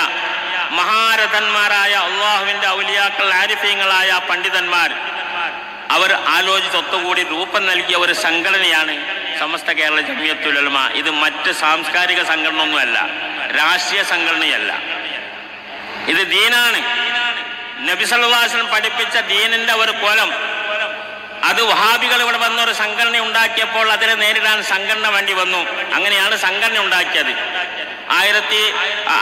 മഹാരഥന്മാരായ അള്ളാഹുവിന്റെ ഔലിയാക്കൾ ആരിഫീങ്ങളായ പണ്ഡിതന്മാർ അവർ ആലോചിച്ച് ഒത്തുകൂടി രൂപം നൽകിയ ഒരു സംഘടനയാണ് സമസ്ത കേരള ജമിയത്തുലമ ഇത് മറ്റ് സാംസ്കാരിക സംഘടന ഒന്നുമല്ല രാഷ്ട്രീയ സംഘടനയല്ല. ഇത് ദീനാണ്. നബി സല്ലല്ലാഹു പഠിപ്പിച്ച ദീനിന്റെ ഒരു കോലം അത് വഹാബികൾ ഇവിടെ വന്ന ഒരു സംഘടന ഉണ്ടാക്കിയപ്പോൾ അതിനെ നേരിടാൻ സംഘടന വേണ്ടി വന്നു. അങ്ങനെയാണ് സംഘടന ഉണ്ടാക്കിയത്. ആയിരത്തി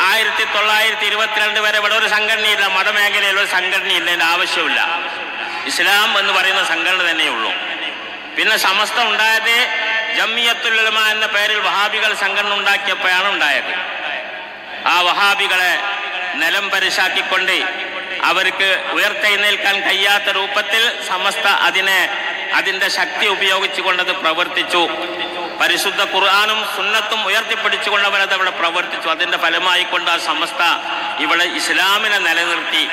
ആയിരത്തി തൊള്ളായിരത്തി ഇരുപത്തിരണ്ട് വരെ ഇവിടെ ഒരു സംഘടനയില്ല മതമേഖലയിൽ ഒരു സംഘടനയില്ല അതിന്റെ ആവശ്യമില്ല. ഇസ്ലാം എന്ന് പറയുന്ന സംഘടന തന്നെയുള്ളൂ പിന്നെ സമസ്ത ഉണ്ടായത് ജമ്മിയത്തുലമ എന്ന പേരിൽ വഹാബികൾ സംഘടന ഉണ്ടാക്കിയപ്പോഴാണ് ഉണ്ടായത്. ആ വഹാബികളെ നിലം പരിശാക്കിക്കൊണ്ട് അവർക്ക് ഉയർത്തെഴുന്നേൽക്കാൻ കഴിയാത്ത രൂപത്തിൽ സമസ്ത അതിനെ അതിന്റെ ശക്തി ഉപയോഗിച്ചുകൊണ്ടത് പ്രവർത്തിച്ചു. പരിശുദ്ധ ഖുർആാനും സുന്നത്തും ഉയർത്തിപ്പിടിച്ചുകൊണ്ട് അവരത് അവിടെ പ്രവർത്തിച്ചു. അതിന്റെ ഫലമായിക്കൊണ്ട് ആ സമസ്ത ഇവിടെ ഇസ്ലാമിനെ നിലനിർത്തി.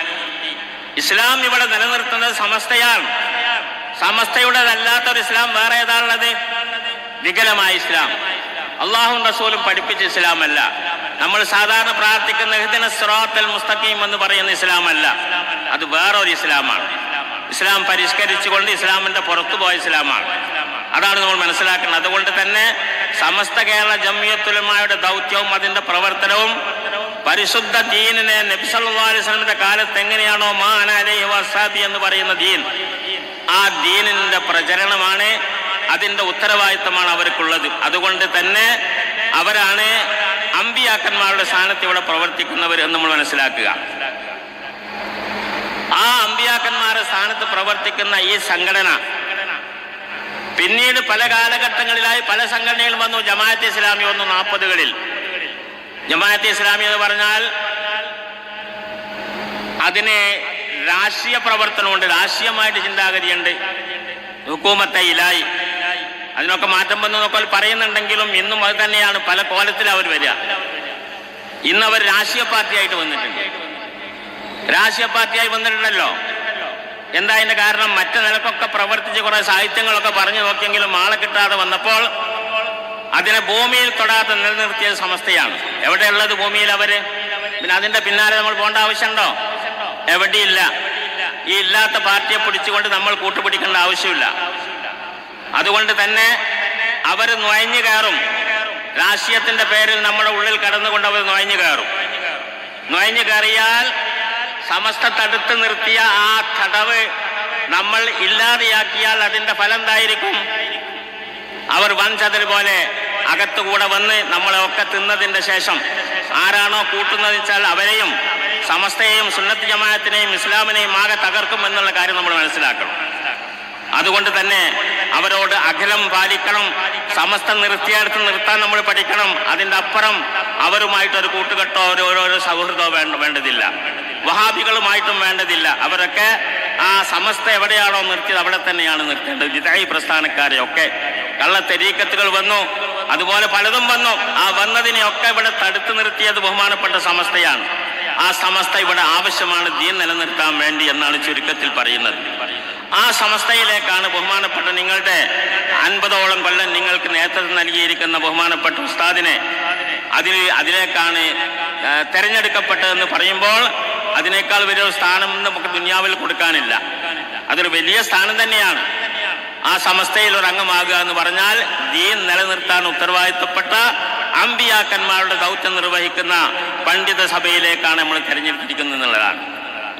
ഇസ്ലാം ഇവിടെ നിലനിർത്തുന്നത് സമസ്തയാണ്. സമസ്തയുടേതല്ലാത്തൊരു ഇസ്ലാം വേറെ ഏതാണുള്ളത്? വികലമായ ഇസ്ലാം. അള്ളാഹും റസൂലും പഠിപ്പിച്ച ഇസ്ലാമല്ല. നമ്മൾ സാധാരണ പ്രാർത്ഥിക്കുന്ന ഹിദിന സിറാത്തൽ മുസ്തഖീം എന്ന് പറയുന്ന ഇസ്ലാമല്ല. അത് വേറൊരു ഇസ്ലാമാണ്. ഇസ്ലാം പരിഷ്കരിച്ചുകൊണ്ട് ഇസ്ലാമിന്റെ പുറത്തു പോയ ഇസ്ലാമാണ്. അതാണ് നമ്മൾ മനസ്സിലാക്കുന്നത്. അതുകൊണ്ട് തന്നെ സമസ്ത കേരള ജമിയത്തുലമായുടെ ദൗത്യവും അതിന്റെ പ്രവർത്തനവും പരിശുദ്ധ ദീനിനെ നബിസല്ലാസ്ലമിന്റെ കാലത്ത് എങ്ങനെയാണോ മാ വസാദി എന്ന് പറയുന്ന ദീൻ ആ ദീനിന്റെ പ്രചരണമാണ് അതിന്റെ ഉത്തരവാദിത്തമാണ് അവർക്കുള്ളത്. അതുകൊണ്ട് തന്നെ അവരാണ് അമ്പിയാക്കന്മാരുടെ സ്ഥാനത്ത് ഇവിടെ പ്രവർത്തിക്കുന്നവർ എന്ന് നമ്മൾ മനസ്സിലാക്കുക. ആ അമ്പിയാക്കന്മാരുടെ സ്ഥാനത്ത് പ്രവർത്തിക്കുന്ന ഈ സംഘടന പിന്നീട് പല കാലഘട്ടങ്ങളിലായി പല സംഘടനകൾ വന്നു. ജമാഅത്തെ ഇസ്ലാമി വന്നു നാൽപ്പതുകളിൽ ജമാഅത്തെ ഇസ്ലാമി എന്ന് പറഞ്ഞാൽ അതിന് രാഷ്ട്രീയ പ്രവർത്തനമുണ്ട്. രാഷ്ട്രീയമായിട്ട് ചിന്താഗതിയുണ്ട്. ഹുക്കൂമത്തെ ഇലായി അതിനൊക്കെ മാറ്റം വന്നു നോക്കാൻ പറയുന്നുണ്ടെങ്കിലും ഇന്നും അത് തന്നെയാണ് പല കോലത്തിൽ അവർ വരിക. ഇന്ന് അവർ രാഷ്ട്രീയ പാർട്ടിയായിട്ട് വന്നിട്ടുണ്ട്. രാഷ്ട്രീയ പാർട്ടിയായി വന്നിട്ടുണ്ടല്ലോ. എന്താ അതിന്റെ കാരണം? മറ്റു നിലക്കൊക്കെ പ്രവർത്തിച്ച് കുറെ സാഹിത്യങ്ങളൊക്കെ പറഞ്ഞു നോക്കിയെങ്കിലും ആളെ കിട്ടാതെ വന്നപ്പോൾ അതിനെ ഭൂമിയിൽ തൊടാതെ നിലനിർത്തിയ സമസ്തയാണ്. എവിടെയുള്ളത് ഭൂമിയിൽ അവർ? പിന്നെ അതിന്റെ പിന്നാലെ നമ്മൾ പോകേണ്ട ആവശ്യമുണ്ടോ? എവിടെയില്ല. ഈ ഇല്ലാത്ത പാർട്ടിയെ പിടിച്ചുകൊണ്ട് നമ്മൾ കൂട്ടുപിടിക്കേണ്ട ആവശ്യമില്ല. അതുകൊണ്ട് തന്നെ അവർ നുഴഞ്ഞു കയറും. രാഷ്ട്രീയത്തിന്റെ പേരിൽ നമ്മുടെ ഉള്ളിൽ കടന്നുകൊണ്ട് അവർ നുഴഞ്ഞു കയറും. നുഴഞ്ഞു കയറിയാൽ സമസ്ത തടുത്ത് നിർത്തിയ ആ തടവ് നമ്മൾ ഇല്ലാതെയാക്കിയാൽ അതിന്റെ ഫലം എന്തായിരിക്കും? അവർ വൻചതിൽ പോലെ അകത്തുകൂടെ വന്ന് നമ്മളെ ഒക്കെ തിന്നതിന്റെ ശേഷം ആരാണോ കൂട്ടുന്നത് വെച്ചാൽ അവരെയും സമസ്തയെയും സുന്നത്ത് ജമാഅത്തിനെയും ഇസ്ലാമിനെയും ആകെ തകർക്കും എന്നുള്ള കാര്യം നമ്മൾ മനസ്സിലാക്കണം. അതുകൊണ്ട് തന്നെ അവരോട് അകലം പാലിക്കണം. സമസ്ത നിർത്തിയെടുത്ത് നിർത്താൻ നമ്മൾ പഠിക്കണം. അതിന്റെ അപ്പുറം അവരുമായിട്ട് ഒരു കൂട്ടുകെട്ടോ ഒരു ഓരോരോ സൗഹൃദമോ വേണ്ട വേണ്ടതില്ല. വഹാബികളുമായിട്ടും വേണ്ടതില്ല. അവരൊക്കെ ആ സമസ്ത എവിടെയാണോ നിർത്തിയത് അവിടെ തന്നെയാണ് നിർത്തേണ്ടത്. ജിതായി പ്രസ്ഥാനക്കാരെ ഒക്കെ. കള്ളത്തെരീക്കത്തുകൾ വന്നു. അതുപോലെ പലതും വന്നു. ആ വന്നതിനെയൊക്കെ ഇവിടെ തടുത്തു നിർത്തിയത് ബഹുമാനപ്പെട്ട സമസ്തയാണ്. ആ സമസ്ത ഇവിടെ ആവശ്യമാണ് ദീൻ നിലനിർത്താൻ വേണ്ടി എന്നാണ് ചുരുക്കത്തിൽ പറയുന്നത്. ആ സമസ്തയിലേക്കാണ് ബഹുമാനപ്പെട്ട നിങ്ങളുടെ അൻപതോളം കൊല്ലം നിങ്ങൾക്ക് നേതൃത്വം നൽകിയിരിക്കുന്ന ബഹുമാനപ്പെട്ട ഉസ്താദിനെ അതിൽ അതിലേക്കാണ് തെരഞ്ഞെടുക്കപ്പെട്ടതെന്ന് പറയുമ്പോൾ അതിനേക്കാൾ വലിയൊരു സ്ഥാനം നമുക്ക് ദുനിയാവിൽ കൊടുക്കാനില്ല. അതൊരു വലിയ സ്ഥാനം തന്നെയാണ്. ആ സമസ്തയിൽ ഒരു അംഗമാകുക എന്ന് പറഞ്ഞാൽ ദീൻ നിലനിർത്താൻ ഉത്തരവാദിത്തപ്പെട്ട അമ്പിയാക്കന്മാരുടെ ദൗത്യം നിർവഹിക്കുന്ന പണ്ഡിത സഭയിലേക്കാണ് നമ്മൾ തിരഞ്ഞെടുത്തിരിക്കുന്നത് എന്നുള്ളതാണ്.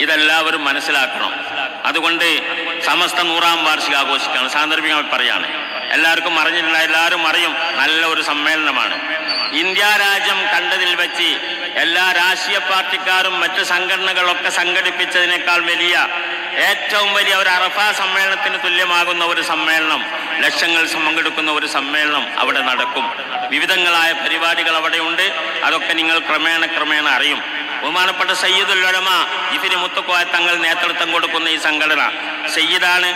ഇതെല്ലാവരും മനസ്സിലാക്കണം. അതുകൊണ്ട് സമസ്ത നൂറാം വാർഷിക ആഘോഷിക്കുകയാണ്. സാന്ദർഭികമായി പറയാണ്. എല്ലാവർക്കും അറിഞ്ഞിട്ടില്ല എല്ലാവരും അറിയും നല്ല ഒരു സമ്മേളനമാണ്. ഇന്ത്യ രാജ്യം കണ്ടതിൽ വെച്ച് എല്ലാ രാഷ്ട്രീയ പാർട്ടിക്കാരും മറ്റ് സംഘടനകളൊക്കെ സംഘടിപ്പിച്ചതിനേക്കാൾ വലിയ ഏറ്റവും വലിയ ഒരു അറഫ സമ്മേളനത്തിന് തുല്യമാകുന്ന ഒരു സമ്മേളനം ലക്ഷങ്ങൾ പങ്കെടുക്കുന്ന ഒരു സമ്മേളനം അവിടെ നടക്കും. വിവിധങ്ങളായ പരിപാടികൾ അവിടെയുണ്ട്. അതൊക്കെ നിങ്ങൾ ക്രമേണ ക്രമേണ അറിയും. ബഹുമാനപ്പെട്ട സയ്യിദുൽ ഉലമ ഇഫിരി മുത്തക്കോയ തങ്ങൾ നേതൃത്വം കൊടുക്കുന്ന ഈ സംഘടന സയ്യിദാണ്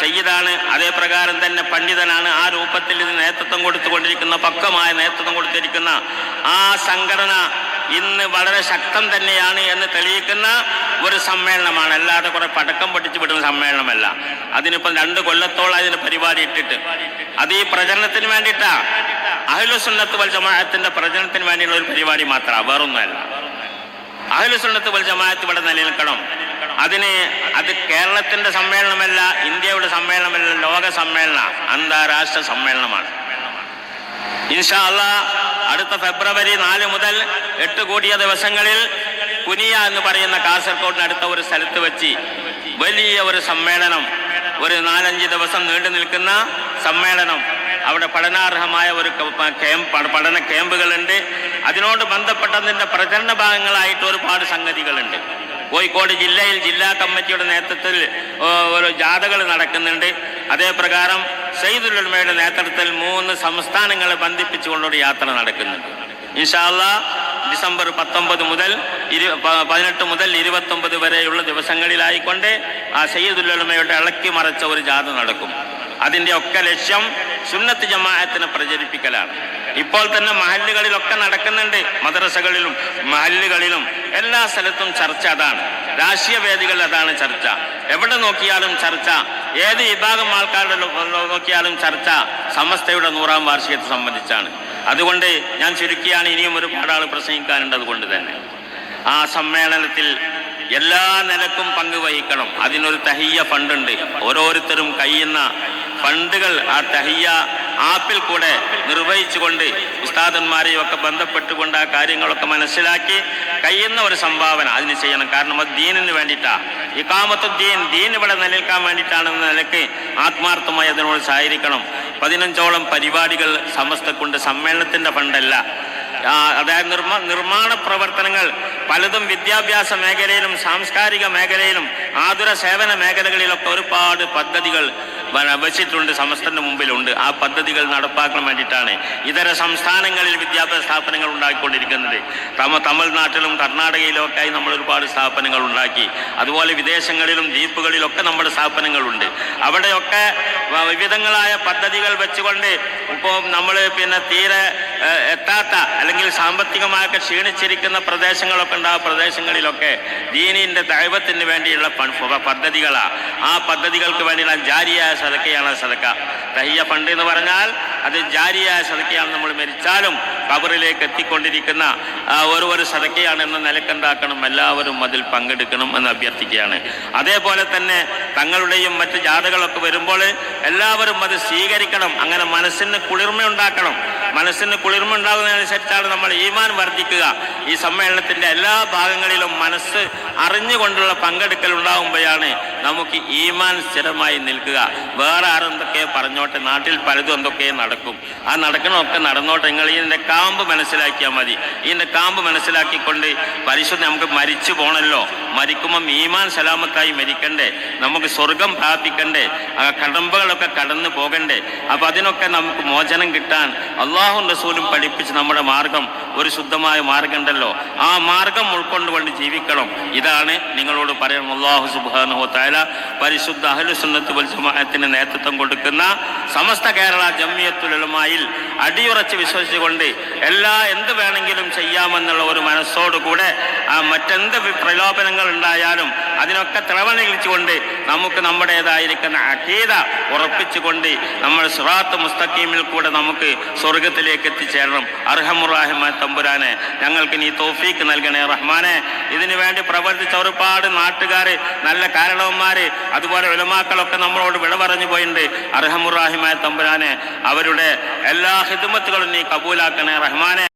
സയ്യിദാണ്. അതേ പ്രകാരം തന്നെ പണ്ഡിതനാണ്. ആ രൂപത്തിൽ ഇത് നേതൃത്വം കൊടുത്തുകൊണ്ടിരിക്കുന്ന പക്വമായ നേതൃത്വം കൊടുത്തിരിക്കുന്ന ആ സംഘടന ഇന്ന് വളരെ ശക്തം തന്നെയാണ് എന്ന് തെളിയിക്കുന്ന ഒരു സമ്മേളനമാണ്. അല്ലാതെ കുറെ പടക്കം പൊട്ടിച്ചു വിടുന്ന സമ്മേളനമല്ല. അതിനിപ്പം രണ്ട് കൊല്ലത്തോളം അതിന് പരിപാടി ഇട്ടിട്ട്. അത് ഈ പ്രചരണത്തിന് വേണ്ടിയിട്ടാ. അഹ്ലുസുന്നത്ത് വൽ ജമാഅത്തിന്റെ പ്രചരണത്തിന് വേണ്ടിയുള്ള ഒരു പരിപാടി മാത്രമാണ് വേറൊന്നുമല്ല. അഹ്ലുസുന്നത്ത് വൽ ജമാഅത്ത് ഇവിടെ നിലനിൽക്കണം. അതിന് അത് കേരളത്തിന്റെ സമ്മേളനമല്ല ഇന്ത്യയുടെ സമ്മേളനമല്ല ലോക സമ്മേളന അന്താരാഷ്ട്ര സമ്മേളനമാണ്. ഇൻഷാ അടുത്ത ഫെബ്രുവരി നാല് മുതൽ എട്ട് കൂടിയ ദിവസങ്ങളിൽ കുനിയ എന്ന് പറയുന്ന കാസർഗോഡിന് അടുത്ത ഒരു സ്ഥലത്ത് വെച്ച് വലിയ ഒരു സമ്മേളനം ഒരു നാലഞ്ച് ദിവസം നീണ്ടു നിൽക്കുന്ന സമ്മേളനം. അവിടെ പഠനാർഹമായ ഒരു ക്യാമ്പ് പഠ- പഠന ക്യാമ്പുകളുണ്ട്. അതിനോട് ബന്ധപ്പെട്ടതിന്റെ പ്രചരണ ഭാഗങ്ങളായിട്ട് ഒരുപാട് സംഗതികളുണ്ട്. കോഴിക്കോട് ജില്ലയിൽ ജില്ലാ കമ്മിറ്റിയുടെ നേതൃത്വത്തിൽ ഒരു ജാഥകൾ നടക്കുന്നുണ്ട്. അതേപ്രകാരം സയ്യിദുലുമയുടെ നേതൃത്വത്തിൽ മൂന്ന് സംസ്ഥാനങ്ങളെ ബന്ധിപ്പിച്ചുകൊണ്ടൊരു യാത്ര നടക്കുന്നുണ്ട്. ഇൻഷാല്ല ഡിസംബർ പത്തൊമ്പത് മുതൽ ഇരു പതിനെട്ട് മുതൽ ഇരുപത്തൊമ്പത് വരെയുള്ള ദിവസങ്ങളിലായിക്കൊണ്ട് ആ സയ്യിദുലുമയുടെ ഇളക്കി മറച്ച ഒരു ജാഥ നടക്കും. അതിന്റെ ഒക്കെ ലക്ഷ്യം സുന്നത്ത് ജമാഅത്തിനെ പ്രചരിപ്പിക്കലാണ്. ഇപ്പോൾ തന്നെ മഹല്ലുകളിലൊക്കെ നടക്കുന്നുണ്ട് മദ്രസകളിലും മഹല്ലുകളിലും. എല്ലാ സ്ഥലത്തും ചർച്ച അതാണ്. രാഷ്ട്രീയ വേദികളിൽ അതാണ് ചർച്ച. എവിടെ നോക്കിയാലും ചർച്ച. ഏത് വിഭാഗം ആൾക്കാരുടെ നോക്കിയാലും ചർച്ച സമസ്തയുടെ നൂറാം വാർഷികത്തെ സംബന്ധിച്ചാണ്. അതുകൊണ്ട് ഞാൻ ചുരുക്കിയാണ് ഇനിയും ഒരുപാട് ആൾ പ്രസംഗിക്കാനുണ്ട് അതുകൊണ്ട് തന്നെ. ആ സമ്മേളനത്തിൽ എല്ലാ നിലക്കും പങ്കുവഹിക്കണം അതിനൊരു തഹിയ ഫണ്ടുണ്ട് ഓരോരുത്തരും കഴിയുന്ന ഫണ്ടുകൾ ആ തഹിയ ആപ്പിൽ കൂടെ നിർവഹിച്ചുകൊണ്ട് ഉസ്താദന്മാരെയും ഒക്കെ ബന്ധപ്പെട്ടുകൊണ്ട് ആ കാര്യങ്ങളൊക്കെ മനസ്സിലാക്കി കഴിയുന്ന ഒരു സംഭാവന അതിന് ചെയ്യണം. കാരണം അത് ദീനിന് വേണ്ടിയിട്ടാണ് ഈ കാമത്തു ദീൻ ദീൻ ഇവിടെ നിലനിൽക്കാൻ വേണ്ടിയിട്ടാണെന്ന നിലയ്ക്ക് ആത്മാർത്ഥമായി അതിനോട് സഹകരിക്കണം. പതിനഞ്ചോളം പരിപാടികൾ സമസ്തക്കുണ്ട്. സമ്മേളനത്തിന്റെ ഫണ്ടല്ല അതായത് നിർമ്മ നിർമ്മാണ പ്രവർത്തനങ്ങൾ പലതും വിദ്യാഭ്യാസ മേഖലയിലും സാംസ്കാരിക മേഖലയിലും ആതുര സേവന മേഖലകളിലൊക്കെ ഒരുപാട് പദ്ധതികൾ വെച്ചിട്ടുണ്ട് സമസ്തന്റെ മുമ്പിലുണ്ട്. ആ പദ്ധതികൾ നടപ്പാക്കാൻ വേണ്ടിയിട്ടാണ് ഇതര സംസ്ഥാനങ്ങളിൽ വിദ്യാഭ്യാസ സ്ഥാപനങ്ങൾ ഉണ്ടാക്കിക്കൊണ്ടിരിക്കുന്നത് തമ തമിഴ്നാട്ടിലും കർണാടകയിലും ഒക്കെ ആയി നമ്മൾ ഒരുപാട് സ്ഥാപനങ്ങൾ ഉണ്ടാക്കി. അതുപോലെ വിദേശങ്ങളിലും ദ്വീപുകളിലൊക്കെ നമ്മുടെ സ്ഥാപനങ്ങളുണ്ട്. അവിടെയൊക്കെ വിവിധങ്ങളായ പദ്ധതികൾ വെച്ചുകൊണ്ട് ഇപ്പോൾ നമ്മൾ പിന്നെ തീരെ എത്താത്ത അല്ലെങ്കിൽ സാമ്പത്തികമായൊക്കെ ക്ഷീണിച്ചിരിക്കുന്ന പ്രദേശങ്ങളൊക്കെ ഉണ്ട്. ആ പ്രദേശങ്ങളിലൊക്കെ ദീനിന്റെ ദൈവത്തിന് വേണ്ടിയുള്ള പദ്ധതികളാണ് ആ പദ്ധതികൾക്ക് വേണ്ടിയുള്ള ജാരിയായ സതക്കയാണ് സതക്ക തഹിയ ഫണ്ട് എന്ന് പറഞ്ഞാൽ അത് ജാരിയായ സതക്കയാണ് നമ്മൾ മരിച്ചാലും കബറിലേക്ക് എത്തിക്കൊണ്ടിരിക്കുന്ന ഓരോ ഒരു സതക്കയാണ് എന്ന നിലക്കുണ്ടാക്കണം എല്ലാവരും അതിൽ പങ്കെടുക്കണം എന്ന് അഭ്യർത്ഥിക്കുകയാണ്. അതേപോലെ തന്നെ തങ്ങളുടെയും മറ്റ് ജാഥകളൊക്കെ വരുമ്പോൾ എല്ലാവരും അത് സ്വീകരിക്കണം അങ്ങനെ മനസ്സിന് കുളിർമ ഉണ്ടാക്കണം മനസ്സിന് കുളിർമ ഉണ്ടാകുന്നതിനനുസരിച്ചാണ് നമ്മൾ ഈമാൻ വർദ്ധിക്കുക. ഈ സമ്മേളനത്തിന്റെ എല്ലാ ഭാഗങ്ങളിലും മനസ്സ് അറിഞ്ഞുകൊണ്ടുള്ള പങ്കെടുക്കൽ ഉണ്ടാകുമ്പോഴാണ് നമുക്ക് ഈമാൻ സ്ഥിരമായി നിൽക്കുക. വേറെ ആരെന്തൊക്കെ പറഞ്ഞോട്ടെ നാട്ടിൽ പലതും എന്തൊക്കെ നടക്കും. ആ നടക്കണമൊക്കെ നടന്നോട്ടെ. നിങ്ങൾ ഇതിന്റെ കാമ്പ് മനസ്സിലാക്കിയാൽ മതി. ഇതിന്റെ കാമ്പ് മനസ്സിലാക്കിക്കൊണ്ട് പരിശുദ്ധ നമുക്ക് മരിച്ചു പോണല്ലോ. മരിക്കുമ്പം ഈമാൻ സലാമത്തായി മരിക്കണ്ടേ. നമുക്ക് സ്വർഗം പ്രാപിക്കണ്ടേ. ആ കടമ്പകളൊക്കെ കടന്നു പോകണ്ടേ. അപ്പം അതിനൊക്കെ നമുക്ക് മോചനം കിട്ടാൻ അള്ളാഹു റസൂലും പഠിപ്പിച്ച് നമ്മുടെ മാർഗം ഒരു ശുദ്ധമായ മാർഗമുണ്ടല്ലോ. ആ മാർഗം ഉൾക്കൊണ്ടുകൊണ്ട് ജീവിക്കണം. ഇതാണ് നിങ്ങളോട് പറയുന്നത് അള്ളാഹു സുബാനുഹോ താല പരിശുദ്ധ അഹ്ലുസുന്നത്ത് വൽ ജമാഅത്തിന് നേതൃത്വം കൊടുക്കുന്ന സമസ്ത കേരള ജമ്മിയത്തുലമായിൽ അടിയുറച്ച് വിശ്വസിച്ചുകൊണ്ട് എല്ലാ എന്ത് വേണമെങ്കിലും ചെയ്യാമെന്നുള്ള ഒരു മനസ്സോടുകൂടെ ആ മറ്റെന്ത് പ്രലോഭനങ്ങൾ ഉണ്ടായാലും അതിനൊക്കെ തിളവണിളിച്ചുകൊണ്ട് നമുക്ക് നമ്മുടേതായിരിക്കുന്ന അഖീത ഉറപ്പിച്ചുകൊണ്ട് നമ്മൾ സുറാത്ത് മുസ്തഖീമിൽ കൂടെ നമുക്ക് സ്വർഗത്തിലേക്ക് എത്തിച്ചേരണം. അർഹമുറാഹിമ തമ്പുരാനെ ഞങ്ങൾക്ക് നീ തോഫീക്ക് നൽകണേ റഹ്മാനെ. ഇതിനു വേണ്ടി പ്രവർത്തിച്ച ഒരുപാട് നാട്ടുകാർ നല്ല കാരണവന്മാര് അതുപോലെ ഉലമാക്കളൊക്കെ നമ്മളോട് വിട പറഞ്ഞു പോയിട്ടുണ്ട് അർഹമുറാഹിമായ തമ്പുരാനെ അവരുടെ എല്ലാ ഹിദ്മത്തുകളും നീ കബൂലാക്കണേ റഹ്മാനെ.